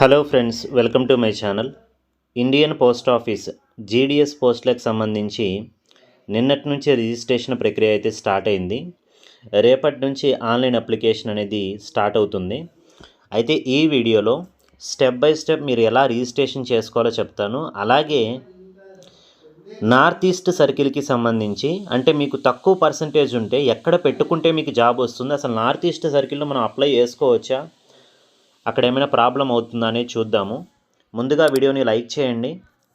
Hello friends welcome to my channel Indian post office GDS పోస్టులకు సంబంధించి నిన్నటి నుంచి రిజిస్ట్రేషన్ ప్రక్రియ అయితే స్టార్ట్ అయింది. రేపటి నుంచి ఆన్లైన్ అప్లికేషన్ అనేది స్టార్ట్ అవుతుంది. అయితే ఈ వీడియోలో స్టెప్ బై స్టెప్ మీరు ఎలా రిజిస్ట్రేషన్ చేసుకోవాలో చెప్తాను. అలాగే నార్త్ ఈస్ట్ సర్కిల్కి సంబంధించి అంటే మీకు తక్కువ పర్సంటేజ్ ఉంటే ఎక్కడ పెట్టుకుంటే మీకు జాబ్ వస్తుంది. అసలు నార్త్ ఈస్ట్ సర్కిల్లో మనం అప్లై చేసుకోవచ్చా? అక్కడ ఏమైనా ప్రాబ్లం అవుతుందా అనేది చూద్దాము. ముందుగా వీడియోని లైక్ చేయండి.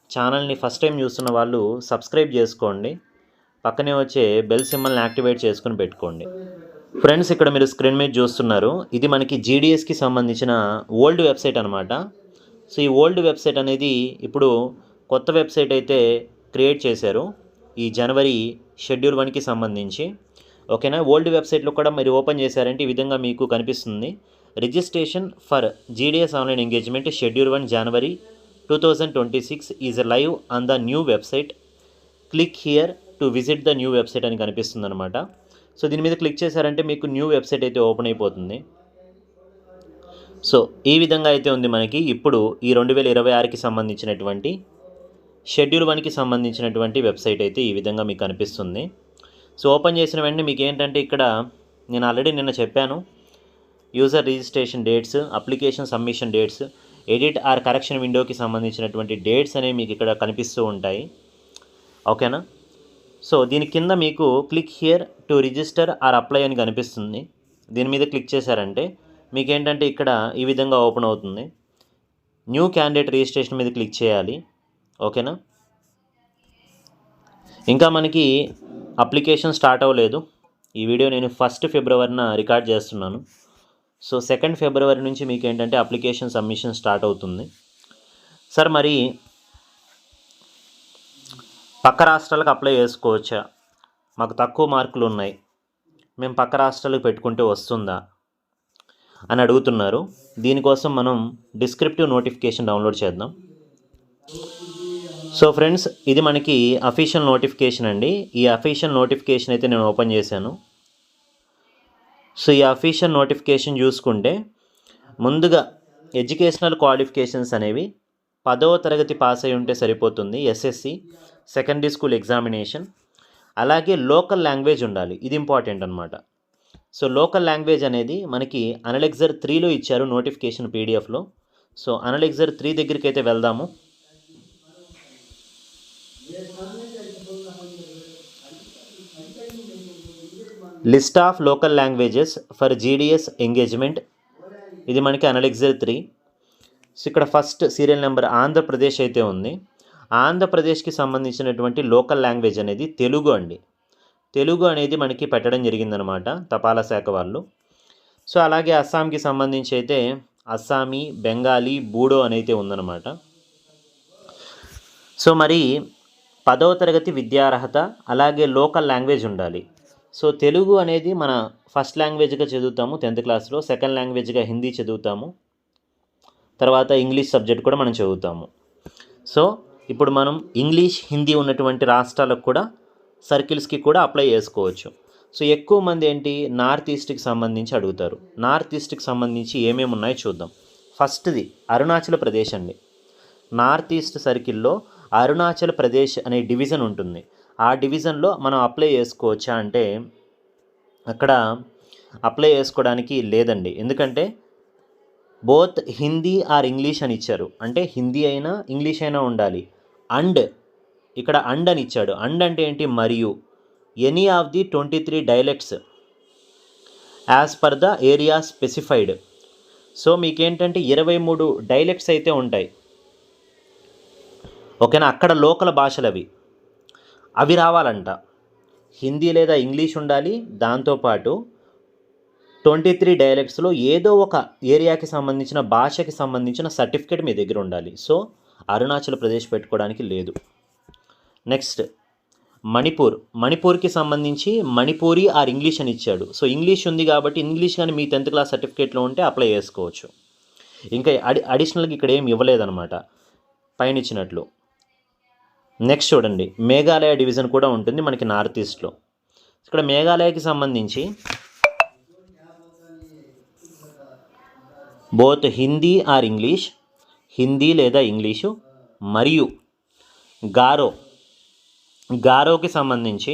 ఛానల్ని ఫస్ట్ టైం చూస్తున్న వాళ్ళు సబ్స్క్రైబ్ చేసుకోండి. పక్కనే వచ్చే బెల్ సింబల్ని యాక్టివేట్ చేసుకుని పెట్టుకోండి. ఫ్రెండ్స్ ఇక్కడ మీరు స్క్రీన్ మీద చూస్తున్నారు. ఇది మనకి జీడిఎస్కి సంబంధించిన ఓల్డ్ వెబ్సైట్ అనమాట సో ఈ ఓల్డ్ వెబ్సైట్ అనేది ఇప్పుడు కొత్త వెబ్సైట్ అయితే క్రియేట్ చేశారు. ఈ జనవరి షెడ్యూల్ వన్కి సంబంధించి. ఓకేనా? ఓల్డ్ వెబ్సైట్లో కూడా మీరు ఓపెన్ చేశారంటే ఈ విధంగా మీకు కనిపిస్తుంది. Registration for GDS online engagement schedule one January two thousand twenty six is live on the new website. Click here to visit the new website అని కనిపిస్తుంది అనమాట సో దీని మీద క్లిక్ చేశారంటే మీకు న్యూ వెబ్సైట్ అయితే ఓపెన్ అయిపోతుంది. సో ఈ విధంగా అయితే ఉంది మనకి. ఇప్పుడు ఈ రెండు వేల ఇరవై ఆరుకి సంబంధించినటువంటి షెడ్యూల్ వన్కి సంబంధించినటువంటి వెబ్సైట్ అయితే ఈ విధంగా మీకు కనిపిస్తుంది. సో ఓపెన్ చేసిన వెంటనే మీకు ఏంటంటే ఇక్కడ నేను ఆల్రెడీ నిన్న చెప్పాను user registration dates application submission dates edit or correction విండోకి సంబంధించినటువంటి డేట్స్ అనేవి మీకు ఇక్కడ కనిపిస్తూ ఉంటాయి. ఓకేనా? సో దీని కింద మీకు click here to register or apply అని కనిపిస్తుంది. దీని మీద క్లిక్ చేశారంటే మీకు ఏంటంటే ఇక్కడ ఈ విధంగా ఓపెన్ అవుతుంది. న్యూ క్యాండిడేట్ రిజిస్ట్రేషన్ మీద క్లిక్ చేయాలి. ఓకేనా? ఇంకా మనకి అప్లికేషన్ స్టార్ట్ అవ్వలేదు. ఈ వీడియో నేను ఫస్ట్ ఫిబ్రవరిన రికార్డ్ చేస్తున్నాను. సో సెకండ్ ఫిబ్రవరి నుంచి మీకు ఏంటంటే అప్లికేషన్ సబ్మిషన్ స్టార్ట్ అవుతుంది. సార్ మరి పక్క రాష్ట్రాలకు అప్లై చేసుకోవచ్చా? మాకు తక్కువ మార్కులు ఉన్నాయి. మేము పక్క రాష్ట్రాలకు పెట్టుకుంటే వస్తుందా? అని అడుగుతున్నారు. దీనికోసం మనం డిస్క్రిప్టివ్ నోటిఫికేషన్ డౌన్లోడ్ చేద్దాం. సో ఫ్రెండ్స్ ఇది మనకి అఫీషియల్ నోటిఫికేషన్ అండి. ఈ అఫీషియల్ నోటిఫికేషన్ అయితే నేను ఓపెన్ చేశాను. సో ఈ అఫీషియల్ నోటిఫికేషన్ చూసుకుంటే ముందుగా ఎడ్యుకేషనల్ క్వాలిఫికేషన్స్ అనేవి పదవ తరగతి పాస్ అయి ఉంటే సరిపోతుంది ఎస్ఎస్సి సెకండరీ స్కూల్ ఎగ్జామినేషన్. అలాగే లోకల్ లాంగ్వేజ్ ఉండాలి ఇది ఇంపార్టెంట్ అనమాట సో లోకల్ లాంగ్వేజ్ అనేది మనకి అనలెగ్జర్ త్రీలో ఇచ్చారు నోటిఫికేషన్ పీడిఎఫ్లో. సో అనలెగ్జర్ త్రీ దగ్గరికి అయితే వెళ్దాము. List of local languages for GDS engagement. ఇది మనకి అనలెక్జర్ త్రీ. సో ఇక్కడ ఫస్ట్ సీరియల్ నెంబర్ ఆంధ్రప్రదేశ్ అయితే ఉంది. ఆంధ్రప్రదేశ్కి సంబంధించినటువంటి లోకల్ లాంగ్వేజ్ అనేది తెలుగు అండి. తెలుగు అనేది మనకి పెట్టడం జరిగిందనమాట తపాలా శాఖ వాళ్ళు. సో అలాగే అస్సాంకి సంబంధించి అయితే అస్సామీ బెంగాలీ బూడో అనైతే ఉందన్నమాట సో మరి పదవ తరగతి విద్యార్హత అలాగే లోకల్ లాంగ్వేజ్ ఉండాలి. సో తెలుగు అనేది మన ఫస్ట్ లాంగ్వేజ్గా చదువుతాము టెన్త్ క్లాస్లో. సెకండ్ లాంగ్వేజ్గా హిందీ చదువుతాము. తర్వాత ఇంగ్లీష్ సబ్జెక్ట్ కూడా మనం చదువుతాము. సో ఇప్పుడు మనం ఇంగ్లీష్ హిందీ ఉన్నటువంటి రాష్ట్రాలకు కూడా సర్కిల్స్కి కూడా అప్లై చేసుకోవచ్చు. సో ఎక్కువ మంది ఏంటి నార్త్ ఈస్ట్కి సంబంధించి అడుగుతారు. నార్త్ ఈస్ట్కి సంబంధించి ఏమేమి ఉన్నాయో చూద్దాం. ఫస్ట్ది అరుణాచల్ ప్రదేశ్ అండి. నార్త్ ఈస్ట్ సర్కిల్లో అరుణాచల్ ప్రదేశ్ అనే డివిజన్ ఉంటుంది. ఆ డివిజన్లో మనం అప్లై చేసుకోవచ్చా అంటే అక్కడ అప్లై చేసుకోవడానికి లేదండి. ఎందుకంటే బోత్ హిందీ ఆర్ ఇంగ్లీష్ అని ఇచ్చారు. అంటే హిందీ అయినా ఇంగ్లీష్ అయినా ఉండాలి. అండ్ ఇక్కడ అండ్ అని ఇచ్చాడు. అండ్ అంటే ఏంటి? మరియు. Any of the twenty three dialects as per the area specified. So మీకేంటంటే ఇరవై మూడు డైలెక్ట్స్ అయితే ఉంటాయి. ఓకేనా? అక్కడ లోకల్ భాషలు అవి అవి రావాలంట. హిందీ లేదా ఇంగ్లీష్ ఉండాలి. దాంతోపాటు ట్వంటీ త్రీ డైలెక్ట్స్లో ఏదో ఒక ఏరియాకి సంబంధించిన భాషకి సంబంధించిన సర్టిఫికేట్ మీ దగ్గర ఉండాలి. సో అరుణాచల్ ప్రదేశ్ పెట్టుకోవడానికి లేదు. నెక్స్ట్ మణిపూర్. మణిపూర్కి సంబంధించి మణిపూరి ఆర్ ఇంగ్లీష్ అని ఇచ్చాడు. సో ఇంగ్లీష్ ఉంది కాబట్టి ఇంగ్లీష్ కానీ మీ టెన్త్ క్లాస్ సర్టిఫికేట్లో ఉంటే అప్లై చేసుకోవచ్చు. ఇంకా అడి అడిషనల్గా ఇక్కడ ఏం ఇవ్వలేదన్నమాట. పైన ఇచ్చినట్లు. నెక్స్ట్ చూడండి. మేఘాలయ డివిజన్ కూడా ఉంటుంది మనకి నార్త్ ఈస్ట్లో. ఇక్కడ మేఘాలయకి సంబంధించి both Hindi or English Hindi లేదా ఇంగ్లీషు మరియు గారో. గారోకి సంబంధించి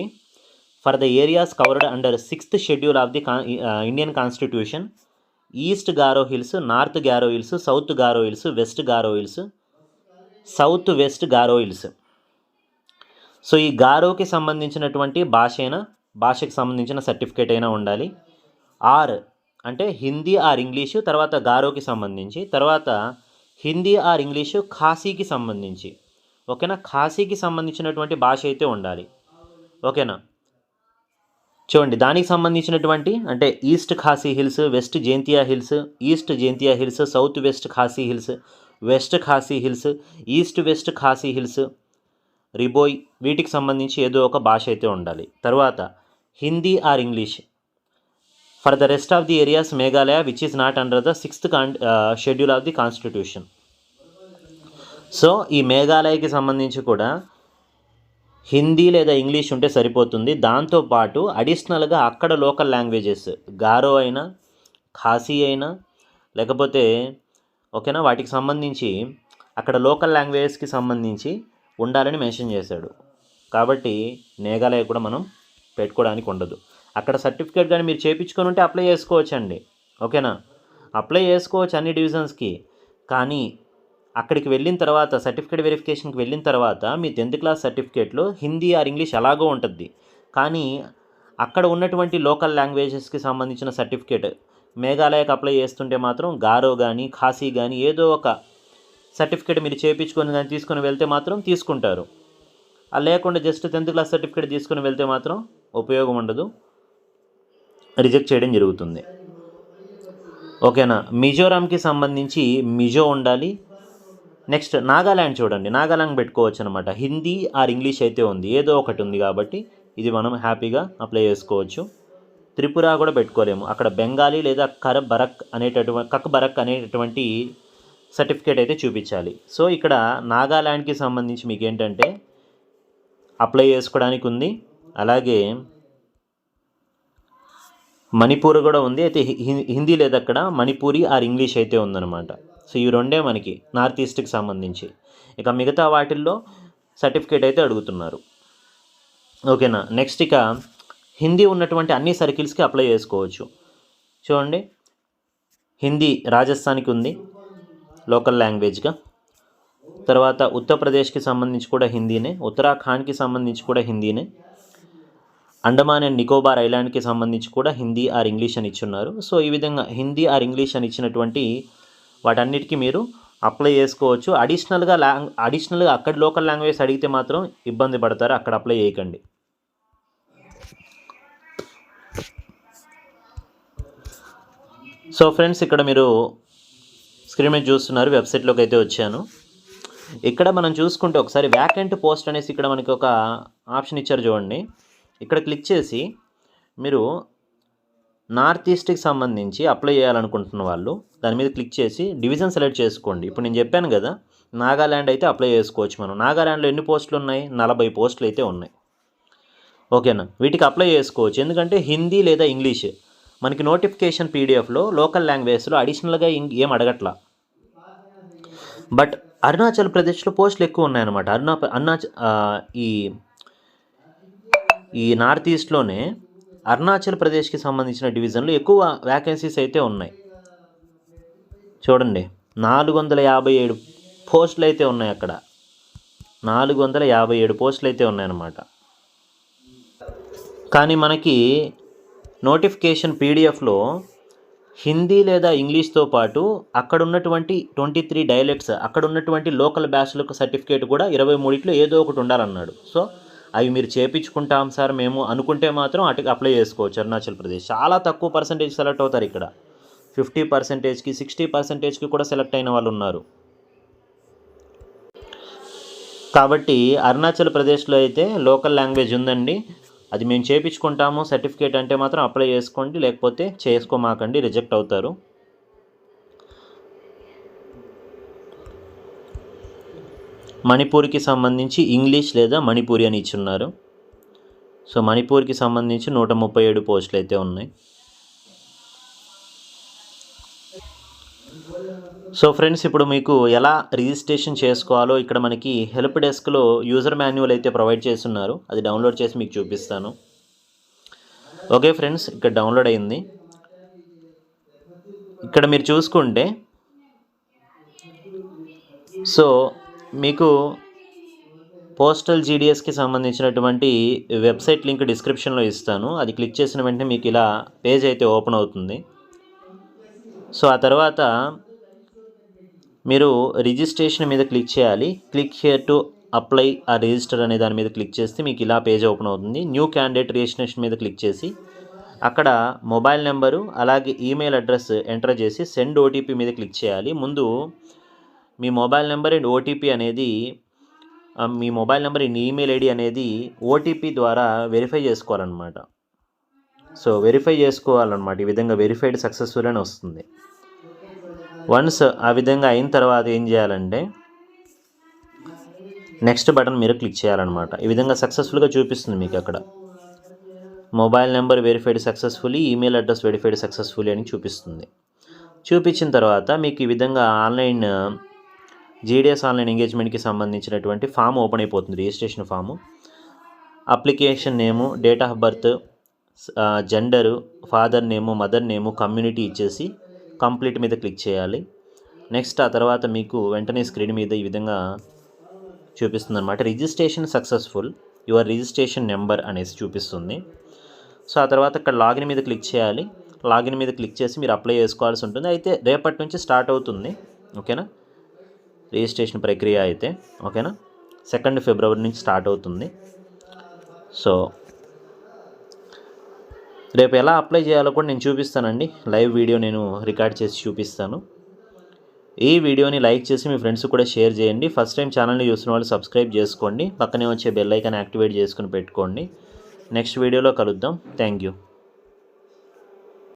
for the areas covered under sixth schedule of the Indian constitution East Garo Hills North Garo Hills South Garo Hills West Garo Hills South West Garo Hills so ఈ గారోకి సంబంధించినటువంటి భాష అయినా భాషకి సంబంధించిన సర్టిఫికేట్ అయినా ఉండాలి. ఆర్ అంటే హిందీ ఆర్ ఇంగ్లీషు తర్వాత గారోకి సంబంధించి తర్వాత హిందీ ఆర్ ఇంగ్లీషు ఖాసీకి సంబంధించి. ఓకేనా? ఖాసీకి సంబంధించినటువంటి భాష అయితే ఉండాలి. ఓకేనా? చూడండి దానికి సంబంధించినటువంటి అంటే East Khasi Hills West Jaintia Hills East Jaintia Hills South West Khasi Hills West Khasi Hills East West Khasi Hills Ri Bhoi వీటికి సంబంధించి ఏదో ఒక భాష అయితే ఉండాలి. తర్వాత Hindi or English. For the rest of the areas Meghalaya which is not under the sixth con schedule of the constitution so ఈ మేఘాలయకి సంబంధించి కూడా హిందీ లేదా ఇంగ్లీష్ ఉంటే సరిపోతుంది. దాంతోపాటు అడిషనల్గా అక్కడ లోకల్ లాంగ్వేజెస్ గారో అయినా ఖాసీ అయినా లేకపోతే ఓకేనా వాటికి సంబంధించి అక్కడ లోకల్ లాంగ్వేజెస్కి సంబంధించి ఉండాలని మెన్షన్ చేశాడు. కాబట్టి మేఘాలయ కూడా మనం పెట్టుకోవడానికి ఉండదు. అక్కడ సర్టిఫికేట్ కానీ మీరు చేయించుకొని ఉంటే అప్లై చేసుకోవచ్చండి. ఓకేనా? అప్లై చేసుకోవచ్చు అన్ని డివిజన్స్కి కానీ అక్కడికి వెళ్ళిన తర్వాత సర్టిఫికేట్ వెరిఫికేషన్కి వెళ్ళిన తర్వాత మీ టెన్త్ క్లాస్ సర్టిఫికేట్లో హిందీ ఆర్ ఇంగ్లీష్ ఎలాగో ఉంటుంది. కానీ అక్కడ ఉన్నటువంటి లోకల్ లాంగ్వేజెస్కి సంబంధించిన సర్టిఫికేట్ మేఘాలయకు అప్లై చేస్తుంటే మాత్రం గారో కానీ ఖాసీ కానీ ఏదో ఒక సర్టిఫికేట్ మీరు చేయించుకొని కానీ తీసుకొని వెళ్తే మాత్రం తీసుకుంటారు. అది లేకుండా జస్ట్ టెన్త్ క్లాస్ సర్టిఫికేట్ తీసుకొని వెళ్తే మాత్రం ఉపయోగం ఉండదు. రిజెక్ట్ చేయడం జరుగుతుంది. ఓకేనా? మిజోరాంకి సంబంధించి మిజో ఉండాలి. నెక్స్ట్ నాగాల్యాండ్ చూడండి. నాగాలాండ్ పెట్టుకోవచ్చు అనమాట హిందీ ఆర్ ఇంగ్లీష్ అయితే ఉంది. ఏదో ఒకటి ఉంది కాబట్టి ఇది మనం హ్యాపీగా అప్లై చేసుకోవచ్చు. త్రిపుర కూడా పెట్టుకోలేము. అక్కడ బెంగాలీ లేదా కర బరక్ అనేటటువంటి కక్ బరక్ అనేటటువంటి సర్టిఫికేట్ అయితే చూపించాలి. సో ఇక్కడ నాగాల్యాండ్కి సంబంధించి మీకు ఏంటంటే అప్లై చేసుకోవడానికి ఉంది. అలాగే మణిపూర్ కూడా ఉంది. అయితే హి- హిందీ లేదు అక్కడ. మణిపూరి ఆర్ ఇంగ్లీష్ అయితే ఉందన్నమాట. సో ఈ రెండే మనకి నార్త్ ఈస్ట్కి సంబంధించి. ఇక మిగతా వాటిల్లో సర్టిఫికేట్ అయితే అడుగుతున్నారు. ఓకేనా? నెక్స్ట్ ఇక హిందీ ఉన్నటువంటి అన్ని సర్కిల్స్కి అప్లై చేసుకోవచ్చు. చూడండి. హిందీ రాజస్థాన్కి ఉంది. లోకల్ లాంగ్వేజ్గా. తర్వాత ఉత్తరప్రదేశ్కి సంబంధించి కూడా హిందీనే ఉత్తరాఖండ్కి సంబంధించి కూడా హిందీనే. అండమాన్ అండ్ నికోబార్ ఐలాండ్కి సంబంధించి కూడా హిందీ ఆర్ ఇంగ్లీష్ అని ఇచ్చున్నారు. సో ఈ విధంగా హిందీ ఆర్ ఇంగ్లీష్ అని ఇచ్చినటువంటి వాటన్నిటికీ మీరు అప్లై చేసుకోవచ్చు. అడిషనల్గా లాంగ్ అడిషనల్గా అక్కడ లోకల్ లాంగ్వేజ్ అడిగితే మాత్రం ఇబ్బంది పడతారు. అక్కడ అప్లై చేయకండి. సో ఫ్రెండ్స్ ఇక్కడ మీరు స్క్రీన్ మీద చూస్తున్నారు వెబ్సైట్లోకి అయితే వచ్చాను. ఇక్కడ మనం చూసుకుంటే ఒకసారి వ్యాకెంట్ పోస్ట్ అనేసి ఇక్కడ మనకి ఒక ఆప్షన్ ఇచ్చారు చూడండి. ఇక్కడ క్లిక్ చేసి మీరు నార్త్ ఈస్ట్కి సంబంధించి అప్లై చేయాలనుకుంటున్న వాళ్ళు దాని మీద క్లిక్ చేసి డివిజన్ సెలెక్ట్ చేసుకోండి. ఇప్పుడు నేను చెప్పాను కదా నాగాల్యాండ్ అయితే అప్లై చేసుకోవచ్చు మనం. నాగాల్యాండ్లో ఎన్ని పోస్టులు ఉన్నాయి? నలభై పోస్టులు అయితే ఉన్నాయి. ఓకేనా వీటికి అప్లై చేసుకోవచ్చు. ఎందుకంటే హిందీ లేదా ఇంగ్లీష్ మనకి నోటిఫికేషన్ పీడిఎఫ్లో లోకల్ లాంగ్వేజ్లో అడిషనల్గా ఇంక ఏం అడగట్లా. బట్ అరుణాచల్ ప్రదేశ్లో పోస్టులు ఎక్కువ ఉన్నాయన్నమాట. అరుణా అరుణాచ ఈ ఈ నార్త్ ఈస్ట్లోనే అరుణాచల్ ప్రదేశ్కి సంబంధించిన డివిజన్లు ఎక్కువ వ్యాకెన్సీస్ అయితే ఉన్నాయి. చూడండి నాలుగు వందల యాభై ఏడు పోస్టులు అయితే ఉన్నాయి అక్కడ. నాలుగు వందల యాభై ఏడు పోస్టులు అయితే ఉన్నాయన్నమాట. కానీ మనకి నోటిఫికేషన్ పీడిఎఫ్లో హిందీ లేదా ఇంగ్లీష్తో పాటు అక్కడ ఉన్నటువంటి ట్వంటీ త్రీ డైలెక్ట్స్ అక్కడ ఉన్నటువంటి లోకల్ బ్యాచ్లకు సర్టిఫికేట్ కూడా ఇరవై మూడిట్లో ఏదో ఒకటి ఉండాలన్నాడు. సో అవి మీరు చేపించుకుంటాం సార్ మేము అనుకుంటే మాత్రం అటు అప్లై చేసుకోవచ్చు. అరుణాచల్ ప్రదేశ్ చాలా తక్కువ పర్సంటేజ్ సెలెక్ట్ అవుతారు ఇక్కడ. ఫిఫ్టీ పర్సెంటేజ్కి సిక్స్టీ పర్సెంటేజ్కి కూడా సెలెక్ట్ అయిన వాళ్ళు ఉన్నారు. కాబట్టి అరుణాచల్ ప్రదేశ్లో అయితే లోకల్ లాంగ్వేజ్ ఉందండి. అది మేము చేపించుకుంటాము సర్టిఫికేట్ అంటే మాత్రం అప్లై చేసుకోండి లేకపోతే చేసుకోమాకండి రిజెక్ట్ అవుతారు. మణిపూర్కి సంబంధించి ఇంగ్లీష్ లేదా మణిపూరి అని ఇచ్చున్నారు. సో మణిపూర్కి సంబంధించి నూట ముప్పై ఏడు పోస్టులు అయితే ఉన్నాయి. సో ఫ్రెండ్స్ ఇప్పుడు మీకు ఎలా రిజిస్ట్రేషన్ చేసుకోవాలో ఇక్కడ మనకి హెల్ప్ డెస్క్లో యూజర్ మాన్యువల్ అయితే ప్రొవైడ్ చేస్తున్నారు. అది డౌన్లోడ్ చేసి మీకు చూపిస్తాను. ఓకే ఫ్రెండ్స్ ఇక్కడ డౌన్లోడ్ అయింది. ఇక్కడ మీరు చూసుకుంటే సో మీకు పోస్టల్ జీడిఎస్కి సంబంధించినటువంటి వెబ్సైట్ లింక్ డిస్క్రిప్షన్లో ఇస్తాను. అది క్లిక్ చేసిన వెంటనే మీకు ఇలా పేజ్ అయితే ఓపెన్ అవుతుంది. సో ఆ తర్వాత మీరు రిజిస్ట్రేషన్ మీద క్లిక్ చేయాలి. క్లిక్ హియర్ టు అప్లై ఆ రిజిస్టర్ అనే దాని మీద క్లిక్ చేస్తే మీకు ఇలా పేజ్ ఓపెన్ అవుతుంది. న్యూ క్యాండిడేట్ రిజిస్ట్రేషన్ మీద క్లిక్ చేసి అక్కడ మొబైల్ నెంబరు అలాగే ఈమెయిల్ అడ్రస్ ఎంటర్ చేసి సెండ్ ఓటీపీ మీద క్లిక్ చేయాలి. ముందు మీ మొబైల్ నెంబర్ అండ్ ఓటీపీ అనేది మీ mobile number and email ID అనేది ఓటీపీ ద్వారా వెరిఫై చేసుకోవాలన్నమాట. సో వెరిఫై చేసుకోవాలన్నమాట. ఈ విధంగా వెరిఫైడ్ సక్సెస్ఫుల్ అని వస్తుంది. వన్స్ ఆ విధంగా అయిన తర్వాత ఏం చేయాలంటే నెక్స్ట్ బటన్ మీరు క్లిక్ చేయాలన్నమాట. ఈ విధంగా సక్సెస్ఫుల్గా చూపిస్తుంది మీకు అక్కడ. Mobile number verified successfully email address verified successfully అని చూపిస్తుంది. చూపించిన తర్వాత మీకు ఈ విధంగా ఆన్లైన్ జీడిఎస్ ఆన్లైన్ ఎంగేజ్మెంట్కి సంబంధించినటువంటి ఫామ్ ఓపెన్ అయిపోతుంది registration form. Application name date of birth gender father name mother name community ఇచ్చేసి కంప్లీట్ మీద క్లిక్ చేయాలి. నెక్స్ట్ ఆ తర్వాత మీకు వెంటనే స్క్రీన్ మీద ఈ విధంగా చూపిస్తుంది అనమాట registration successful. Your registration number అనేసి చూపిస్తుంది. సో ఆ తర్వాత ఇక్కడ లాగిన్ మీద క్లిక్ చేయాలి. లాగిన్ మీద క్లిక్ చేసి మీరు అప్లై చేసుకోవాల్సి ఉంటుంది. అయితే రేపటి నుంచి స్టార్ట్ అవుతుంది. ఓకేనా? రిజిస్ట్రేషన్ ప్రక్రియ అయితే. ఓకేనా? సెకండ్ ఫిబ్రవరి నుంచి స్టార్ట్ అవుతుంది. సో రేపు ఎలా అప్లై చేయాలో కూడా నేను చూపిస్తానండి. లైవ్ వీడియో నేను రికార్డ్ చేసి చూపిస్తాను. ఈ వీడియోని లైక్ చేసి మీ ఫ్రెండ్స్ కూడా షేర్ చేయండి. ఫస్ట్ టైం ఛానల్ని చూసిన వాళ్ళు సబ్స్క్రైబ్ చేసుకోండి. పక్కనే వచ్చే బెల్ ఐకాన్ యాక్టివేట్ చేసుకుని పెట్టుకోండి. నెక్స్ట్ వీడియోలో కలుద్దాం. Thank you.